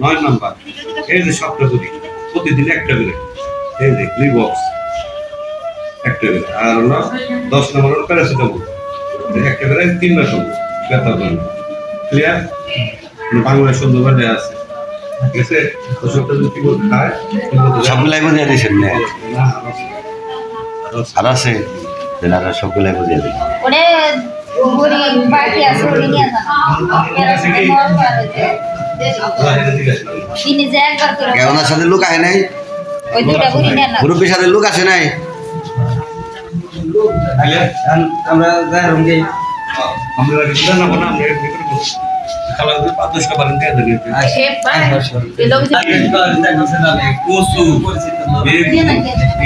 নয় নাম্বার এই যে সপ্তাহ করি প্রতিদিন একটা করে এই যে রিবক্স একটা করে আর হলো দশ নম্বর হলো প্যারাসিটামল একটা করে তিন মাস হলো ব্যথার জন্য ক্লিয়ার বাংলা সুন্দরবার দেওয়া আছে। ঠিক আছে? ওষুধটা যদি খায় ঠিক মতো দেয়। সবগুলাই বুঝিয়ে দিয়েছেন না। না, আরও আছে। আর আছে তেনারা সবগুলাই বুঝিয়ে দিন। ওরে বুড়ি আছে নিয়ে ওনার সাথে লোক আহে নাই। মুরব্বীর সাথে লোক আসে নাই? আমরা যাই রঙ্গে আমরা না বানা আমরা এমনি করে বসি। খালা যদি পাঁচ দশটা বারেন দিয়ে দেবেন এই লোক যে কচু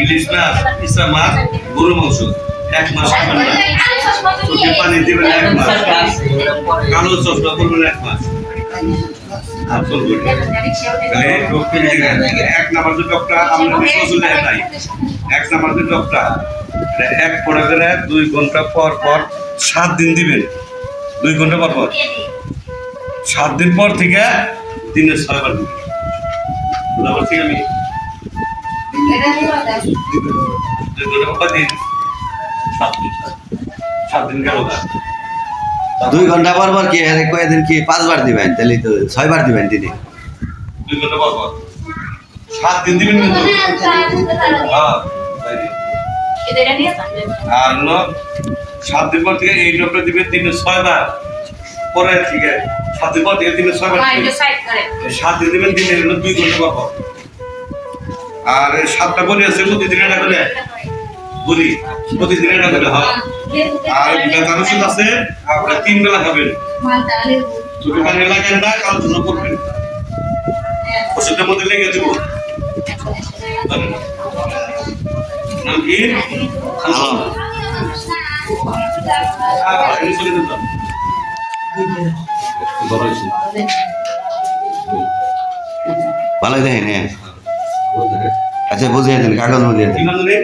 ইলিশ মাছ ইসা মাছ গরু মাংস। এক মাস খাবেন না। চোখে পানি দিবেন এক মাস। কালো চশমা করবেন এক মাস। এক নাম্বার যে ডক্টর আমরা এক নাম্বার যে ডক্টর এক পড়া করে দুই ঘণ্টা পর পর সাত দিন দিবেন দুই ঘণ্টা পর পর সাত দিন পর থেকে দিনে ছয়বার দিবেন বুঝতে পারছি আমি দিন সাত দিন সাত গেল দুই ঘণ্টা পর পর কি আরে কয়েকদিন কি পাঁচবার দিবেন? তাহলে তো ছয়বার দিবেন দিদি দুই ঘণ্টা পর পর? সাত দিন দিবেন কিন্তু? হ্যাঁ তাই দিন। আর হলো সাত দিন পর থেকে এই ডক্টর দিবে দিনে ছয়বার। পরে সাত দিন পর থেকে দিনে ছয়বার দিবে। সাত দিন দিবেন দিনে হলো দুই ঘণ্টা পর পর। আর সাতটা বলি আছে প্রতিদিন করে বলি প্রতিদিন একটা করে হয়। আর বেতার আছে? আপনার তিন বেলা খাবেন। চোখে পানি লাগেন না কাল জন্য করবেন। ওষুধের মধ্যে লেগে দেবো। নাম কি আলম। ভালো দেখেন হ্যাঁ। আচ্ছা বুঝিয়ে দিন কাগজ বুঝিয়ে কি দিন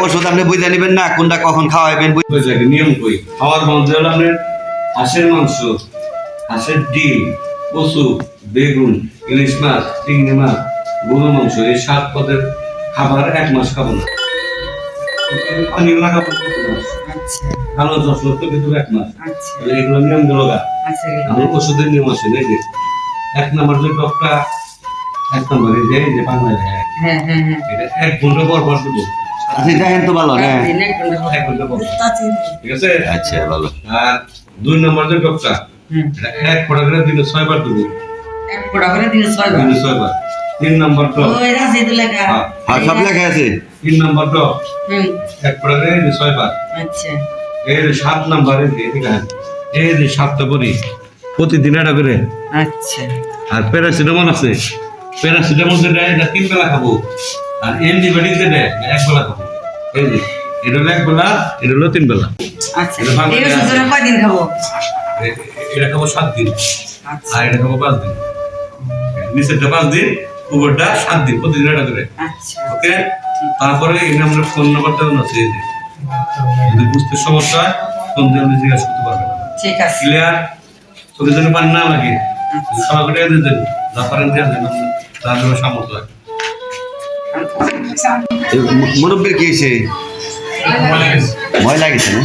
ওষুধ আপনি বুঝে নেবেন না? কোনটা কখন খাওয়াইবেন বুঝ- হয়ে নিয়ম কই? খাওয়ার মধ্যে হলো আপনার হাঁসের মাংস হাঁসের ডিম কচু বেগুন ইলিশ মাছ চিংড়ি মাছ গরু মাংস এই সাত পদের খাবার এক মাস খাব না। পানি লাগাবো ভালো কিন্তু এক মাস। এগুলো নিয়মগুলো আমার ওষুধের নিয়ম আছে এক নম্বর যে টকটা এক নম্বর এই যে যে বাংলায় লেখা আছে। এটা এক ঘণ্টা পর পর দেবো আপনি দেখেন তো ভালো হ্যাঁ। এক ঘণ্টা পর পর। ঠিক আছে? আচ্ছা ভালো। আর দুই নম্বর যে ডক্টর এটা এক ফোটা করে দিনে ছয়বার দেবো। দিনে ছয়বার? তিন নম্বর ডক হ্যাঁ। সব লেখা আছে? তিন নম্বর ডক এক ফোটা করে দিনে ছয়বার। এই যে সাত নম্বর এই যে এই যে সাতটা করি প্রতিদিন এটা করে। আর প্যারাসিটামল আছে? প্যারাসিটামল যেটা এটা তিন বেলা খাব। আর অ্যান্টিবায়োটিক যেটা এক বেলা খাব। এই যে এটা হলো এক বেলা এটা হলো তিন বেলা। কয়দিন খাব? এটা খাব সাত দিন। আর এটা খাব পাঁচ দিন। নিচেরটা পাঁচ দিন উপরটা সাত দিন প্রতিদিন এটা করে। আচ্ছা। ওকে? তারপরে এখানে আমরা ফোন নাম্বারটা আছে এই যে। যদি বুঝতে সমস্যা হয় ফোন দিয়ে আপনি জিজ্ঞাসা করতে পারবেন। ঠিক আছে। ক্লিয়ার? চোখের জন্য পানি না লাগে। সবাই দেন যা পারেন দিয়ে দেন। তার জন্য সামর্থ্য এই কি হয়েছে? ময়লা গেছে না?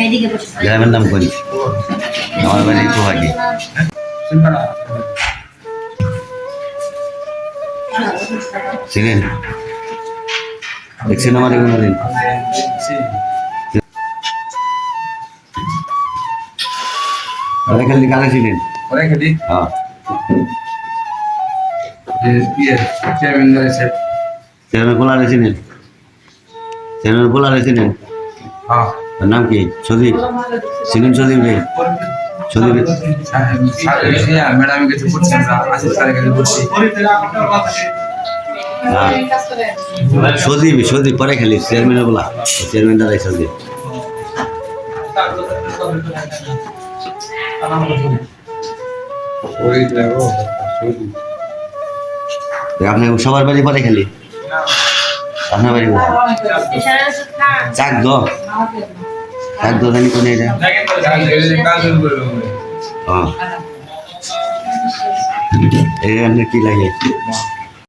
এদিকে গ্রামের নাম করি আমার বাড়ি পোহাগি চিনেন? দেখছেন আমার তাহলে খালি কানে চিনেন হ্যাঁ। চেয়ারম্যান পোলারে চিনেন চেয়ারম্যান পোলারে চিনেন তার নাম কি? সদীপ চিনেন সদীপ রে। সদীপ ম্যাডাম কাছে পড়ছি আমরা আসিফ স্যারের কাছে পড়ছি হ্যাঁ। সদীপ সদীপ পরে খালি চেয়ারম্যানের বলা। চেয়ারম্যান দাঁড়াই সদীপ আপনি সবার বাড়ি পরে খেলি? আপনার বাড়ি চাক দো চাক দো জানি কোনে এটা। এই কি লাগে?